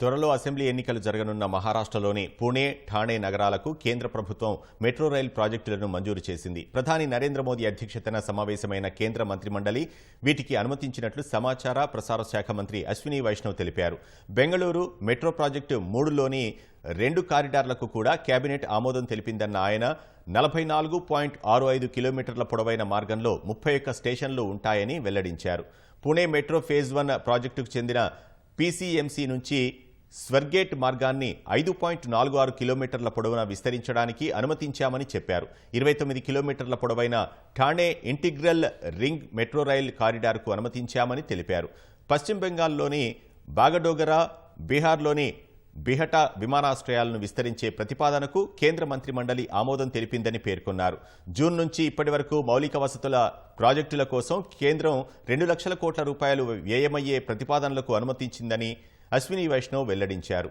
త్వరలో అసెంబ్లీ ఎన్నికలు జరగనున్న మహారాష్ట్రలోని పుణే ఠాణే నగరాలకు కేంద్ర ప్రభుత్వం మెట్రో రైల్ ప్రాజెక్టులను మంజూరు చేసింది. ప్రధాని నరేంద్ర మోదీ అధ్యక్షతన సమావేశమైన కేంద్ర మంత్రిమండలి వీటికి అనుమతించినట్లు సమాచార ప్రసార శాఖ మంత్రి అశ్విని వైష్ణవ్ తెలిపారు. బెంగళూరు మెట్రో ప్రాజెక్టు మూడులోని రెండు కారిడార్లకు కూడా కేబినెట్ ఆమోదం తెలిపిందన్న ఆయన నలభై నాలుగు పాయింట్ ఆరు ఐదు కిలోమీటర్ల పొడవైన మార్గంలో ముప్పై ఒక్క స్టేషన్లు ఉంటాయని వెల్లడించారు. పుణే మెట్రో ఫేజ్ వన్ ప్రాజెక్టుకు చెందిన పీసీఎంసీ నుంచి స్వర్గేట్ మార్గాన్ని ఐదు పాయింట్ నాలుగు ఆరు కిలోమీటర్ల పొడవున విస్తరించడానికి అనుమతించామని చెప్పారు. ఇరవై తొమ్మిది కిలోమీటర్ల పొడవైన Thane integral ring metro rail కారిడార్కు అనుమతించామని తెలిపారు. పశ్చిమ బెంగాల్లోని బాగడోగరా బీహార్లోని బిహటా విమానాశ్రయాలను విస్తరించే ప్రతిపాదనకు కేంద్ర మంత్రి మండలి ఆమోదం తెలిపిందని పేర్కొన్నారు. జూన్ నుంచి ఇప్పటి వరకు మౌలిక వసతుల ప్రాజెక్టుల కోసం కేంద్రం రెండు లక్షల కోట్ల రూపాయలు వ్యయమయ్యే ప్రతిపాదనలకు అనుమతించిందని అశ్విని వైష్ణవ్ వెల్లడించారు